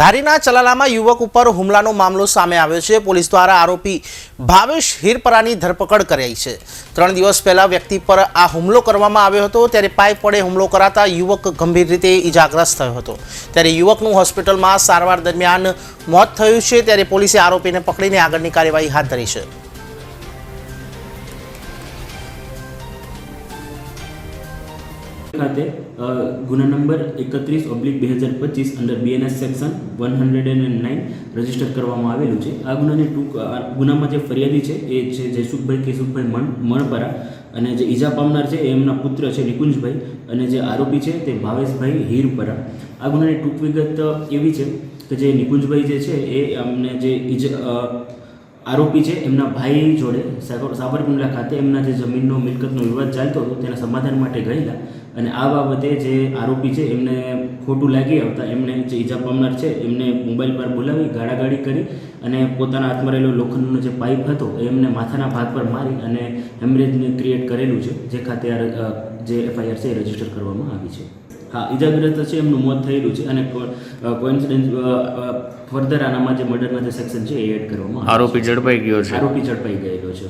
ધારીના ચલાલામાં યુવક ઉપર હુમલાનો મામલો સામે આવ્યો છે. પોલીસ દ્વારા આરોપી ભાવેશ હિરપરાની ધરપકડ કરાઈ છે. ત્રણ દિવસ પહેલા વ્યક્તિ પર આ હુમલો કરવામાં આવ્યો હતો. ત્યારે પાઇપ વડે હુમલો કરાતા યુવક ગંભીર રીતે ઈજાગ્રસ્ત થયો હતો. ત્યારે યુવકનું હોસ્પિટલમાં સારવાર દરમિયાન મોત થયું છે. ત્યારે પોલીસે આરોપીને પકડીને આગળની કાર્યવાહી હાથ ધરી છે. ખાતે ગુના નંબર એકત્રીસ ઓબ્લિક બે હજાર પચીસ under BNS section one hundred and nine register કરવામાં આવેલું છે. આ ગુનાની ટૂંક ગુનામાં જે ફરિયાદી છે એ છે જયસુખભાઈ કેશુભાઈ મણ, મણપરા અને જે ઈજા પામનાર છે એ એમના પુત્ર છે નિકુંજભાઈ અને જે આરોપી છે તે ભાવેશભાઈ હીરપરા. આ ગુનાની ટૂંક વિગત એવી છે કે જે નિકુંજભાઈ જે છે એ અમને જે ઈજા આરોપી છે, એમના ભાઈ જોડે સાબર- સાબરકુંડલા ખાતે એમના જે જમીનનો, મિલકતનો વિવાદ ચાલતો હતો, તેના સમાધાન માટે ગયેલા. અને આ બાબતે જે આરોપી છે, એમને ખોટું લાગી આવતા એમને જે ઈજા પામનાર છે, એમને મોબાઈલ પર બોલાવી, ગાળાગાળી કરી અને પોતાના હાથમાં રહેલો લોખંડનો જે પાઇપ હતો, એ એમને માથાના ભાગ પર મારી અને હેમરેજને ક્રિએટ કરેલું છે, જે ખાતે જે એફઆઈઆર છે, એ રજિસ્ટર કરવામાં આવી છે. હા ઈજાગ્રસ્ત છે એમનું મોત થયેલું છે અને કોઇન્સિડન્સ ફર્ધર આનામાં જે મર્ડરના જે સેક્શન છે એ એડ કરવામાં. આરોપી ઝડપાઈ ગયો છે આરોપી ઝડપાઈ ગયેલો છે